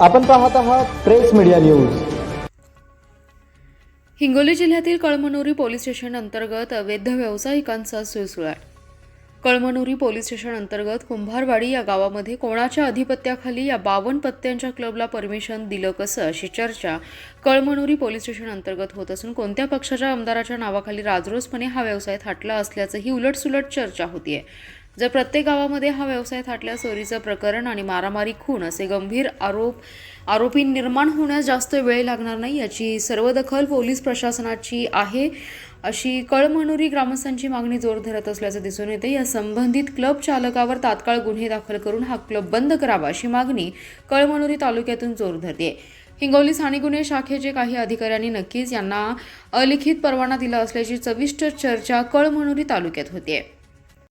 आपण पाहत आहात प्रेस मीडिया न्यूज. हिंगोली जिल्ह्यातील कळमनुरी पोलीस स्टेशन अंतर्गत अवैध व्यावसायिकांचा सुळसुळाट. कळमनुरी पोलीस स्टेशन अंतर्गत कुंभारवाडी या गावामध्ये कोणाच्या अधिपत्याखाली या बावन्न पत्त्यांच्या क्लबला परमिशन दिलं कसं अशी चर्चा कळमनुरी पोलीस स्टेशन अंतर्गत होत असून कोणत्या पक्षाच्या आमदाराच्या नावाखाली राजरोसपणे हा व्यवसाय थाटला असल्याचंही उलटसुलट चर्चा होतीये. जर प्रत्येक गावामध्ये हा व्यवसाय थाटल्या चोरीचं प्रकरण आणि मारामारी खून असे गंभीर आरोप आरोपी निर्माण होण्यास जास्त वेळ लागणार नाही याची सर्व दखल पोलीस प्रशासनाची आहे. अशी कळमनुरी ग्रामस्थांची मागणी जोर धरत असल्याचं दिसून येते या संबंधित क्लब चालकावर तात्काळ गुन्हे दाखल करून हा क्लब बंद करावा अशी मागणी कळमनुरी तालुक्यातून जोर धरते हिंगोली स्थानिक गुन्हे शाखेचे काही अधिकाऱ्यांनी नक्कीच यांना अलिखित परवाना दिला असल्याची चविष्ट चर्चा कळमनुरी तालुक्यात होतीये.